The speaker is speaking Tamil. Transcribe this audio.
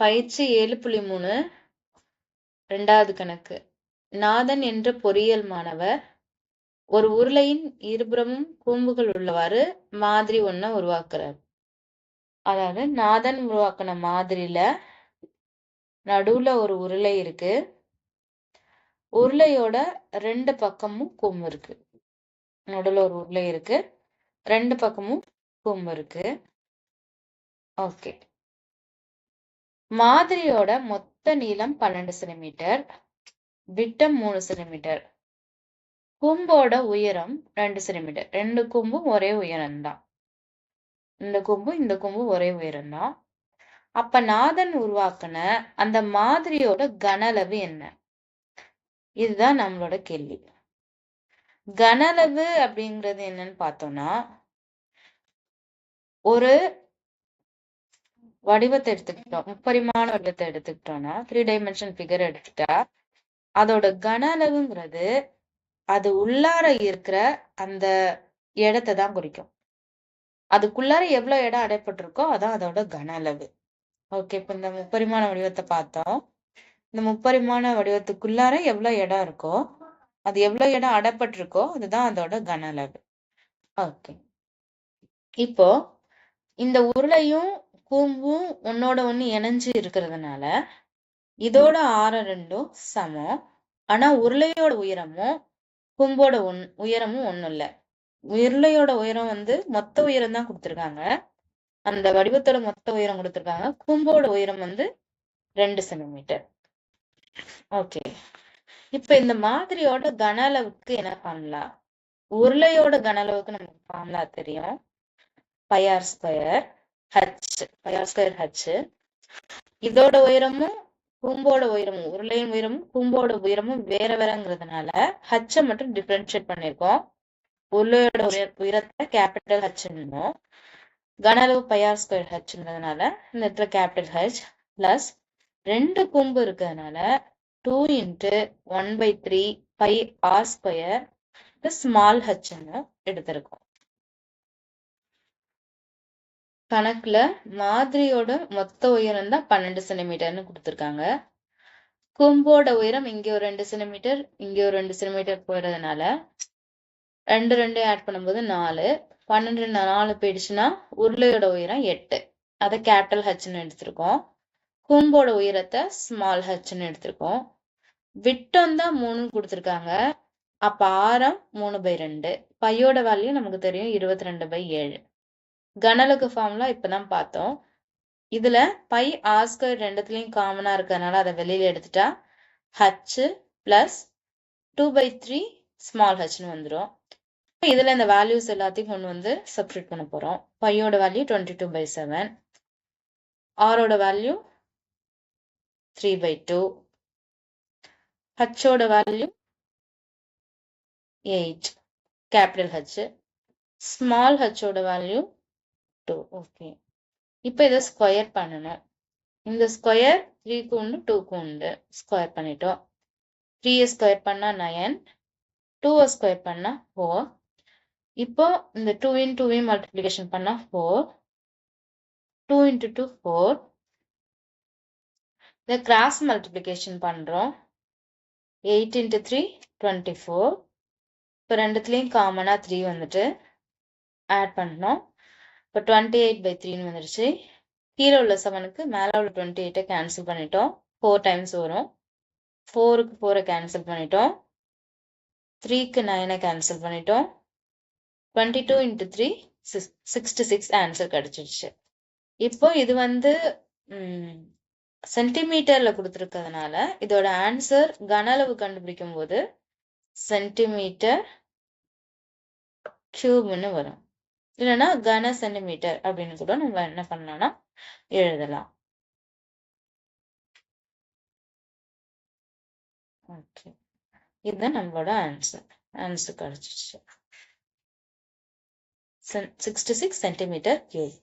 பயிற்சி ஏழு புள்ளி மூணு ரெண்டாவது கணக்கு. நாதன் என்ற பொறியியல் மாணவர் ஒரு உருளையின் இருபுறமும் கூம்புகள் உள்ளவாறு மாதிரி ஒன்ன உருவாக்குறார். அதாவது நாதன் உருவாக்கின மாதிரியில நடுவுல ஒரு உருளை இருக்கு. உருளையோட ரெண்டு பக்கமும் கூம்பு இருக்கு. நடுவுல ஒரு உருளை இருக்கு. ரெண்டு பக்கமும் கூம்பு இருக்கு. ஓகே. மாதிரியோட மொத்த நீளம் பன்னெண்டு சென்டிமீட்டர் விட்டம் மூணு சென்டிமீட்டர். கும்போட உயரம் ரெண்டு சென்டிமீட்டர். ரெண்டு கும்பும் ஒரே உயரம் தான் இந்த கும்பும் இந்த கொம்பு ஒரே உயரம் தான் அப்ப நாதன் உருவாக்குன அந்த மாதிரியோட கன அளவு என்ன? இதுதான் நம்மளோட கேள்வி. கன அளவு அப்படிங்கிறது என்னன்னு பார்த்தோம்னா ஒரு வடிவத்தை எடுத்துக்கிட்டோம். முப்பரிமாண வடிவத்தை எடுத்துக்கிட்டோம்னா த்ரீ டைமென்ஷன் ஃபிகர் எடுத்துட்டா அதோட கன அளவுங்கிறது அது உள்ளார இருக்கிற அந்த இடத்தை தான் குறிக்கும். அதுக்குள்ளார எவ்வளவு இடம் அடைப்பட்டிருக்கோ அதான் அதோட கன அளவு. ஓகே இப்ப இந்த முப்பரிமாண வடிவத்தை பார்த்தோம். இந்த முப்பரிமாண வடிவத்துக்குள்ளார எவ்வளவு இடம் இருக்கோ அது எவ்வளவு இடம் அடைப்பட்டிருக்கோ அதுதான் அதோட கன அளவு. ஓகே இப்போ இந்த உருளையும் கூம்பும் ஒன்னோட ஒண்ணு இணைஞ்சு இருக்கிறதுனால இதோட ஆரம் ரெண்டும் சமம். ஆனா உருளையோட உயரமும் கும்போட ஒன் உயரமும் ஒண்ணும் இல்ல. உருளையோட உயரம் வந்து மொத்த உயரம் தான் கொடுத்துருக்காங்க. அந்த வடிவத்தோட மொத்த உயரம் கொடுத்துருக்காங்க. கும்போட உயரம் வந்து ரெண்டு சென்டிமீட்டர் ஓகே இப்ப இந்த மாதிரியோட கன அளவுக்கு என்ன பண்ணலாம்? உருளையோட கன அளவுக்கு நமக்கு ஃபார்முலா தெரியும். Pi r square h pi r square h இதோட உயரமும் கூம்போட உயரமும் உருளையின் உயரமும் கூம்போட உயரமும் வேற வேறங்கிறதுனால ஹச்சை மட்டும் டிஃபரன்ஷியேட் பண்ணிருக்கோம். உருளையோட உயர் உயரத்தை கேபிட்டல் ஹச்னும் கன அளவு பையார் ஸ்கொயர் ஹச்ன்றதுனால இந்த இடத்துல கேபிட்டல் ஹச் பிளஸ் ரெண்டு கூம்பு இருக்கிறதுனால two into one by three pi r square small ஹச்ன்னு எடுத்திருக்கோம். கணக்குல மாதிரியோட மொத்த உயரம் தான் பன்னெண்டு சென்டிமீட்டர்னு கொடுத்துருக்காங்க. கும்போட உயரம் இங்க ஒரு ரெண்டு சென்டிமீட்டர் இங்க ஒரு ரெண்டு சென்டிமீட்டர் போயிடுறதுனால ரெண்டு ரெண்டு ஆட் பண்ணும்போது நாலு. பன்னெண்டு நாலு போயிடுச்சுன்னா உருளையோட உயரம் எட்டு. அதை கேபிட்டல் ஹச்னு எடுத்திருக்கோம். கும்போட உயரத்தை ஸ்மால் ஹச்னு எடுத்திருக்கோம். விட்டம் தான் மூணு கொடுத்துருக்காங்க. அப்ப ஆரம் மூணு பை ரெண்டு. பையோட வேல்யூ நமக்கு தெரியும் இருபத்தி ரெண்டு பை ஏழு. கனலுக்கு ஃபார்ம்லாம் இப்பதான் பார்த்தோம். இதுல பை ஆஸ்கர் ரெண்டுத்துலயும் காமனா இருக்கிறதுனால அதை வெளியில எடுத்துட்டா h plus two by three small ஹச்னு வந்துடும் இதுல இந்த வேல்யூஸ் எல்லாத்தையும் கொண்டு வந்து சப்ஸ்டியூட் பண்ண போறோம். பையோட value twenty two by seven ஆரோட value three by two ஹச்சோட value eight capital h small ஹச்சோட value two okay இப்போ இதை ஸ்கொயர் பண்ணணும் இந்த ஸ்கொயர் த்ரீக்கு உண்டு டூக்கு உண்டு. ஸ்கொயர் பண்ணிட்டோம். த்ரீயை ஸ்கொயர் பண்ணால் நயன் டூவை ஸ்கொயர் பண்ணா ஃபோர் இப்போ இந்த டூ இன் டூவையும் மல்டிப்ளிகேஷன் பண்ணால் four two into two four இந்த கிராஸ் மல்டிப்ளிகேஷன் பண்ணுறோம் eight into three twenty four இப்போ ரெண்டுத்துலேயும் காமனாக த்ரீ வந்துட்டு ஆட் பண்ணோம். இப்போ டுவெண்ட்டி எயிட் பை த்ரீன்னு வந்துருச்சு. கீழே உள்ள செவனுக்கு மேலே உள்ள டுவெண்ட்டி எயிட்டை கேன்சல் பண்ணிட்டோம். ஃபோர் டைம்ஸ் வரும். ஃபோருக்கு ஃபோரை கேன்சல் பண்ணிட்டோம். த்ரீக்கு நைனை கேன்சல் பண்ணிட்டோம். Twenty two into three six sixty six answer கிடச்சிருச்சு. இப்போ இது வந்து சென்டிமீட்டர்ல கொடுத்துருக்கிறதுனால இதோட ஆன்சர் கன அளவு கண்டுபிடிக்கும் போது சென்டிமீட்டர் கியூப்னு வரும். இல்லைன்னா கன சென்டிமீட்டர் அப்படின்னு கூட நம்ம என்ன பண்ணலாம்னா எழுதலாம். ஓகே இதுதான் நம்மளோட ஆன்சர் ஆன்சர் கிடைச்சிச்சு சிக்ஸ்டி சிக்ஸ் சென்டிமீட்டர் கியூப்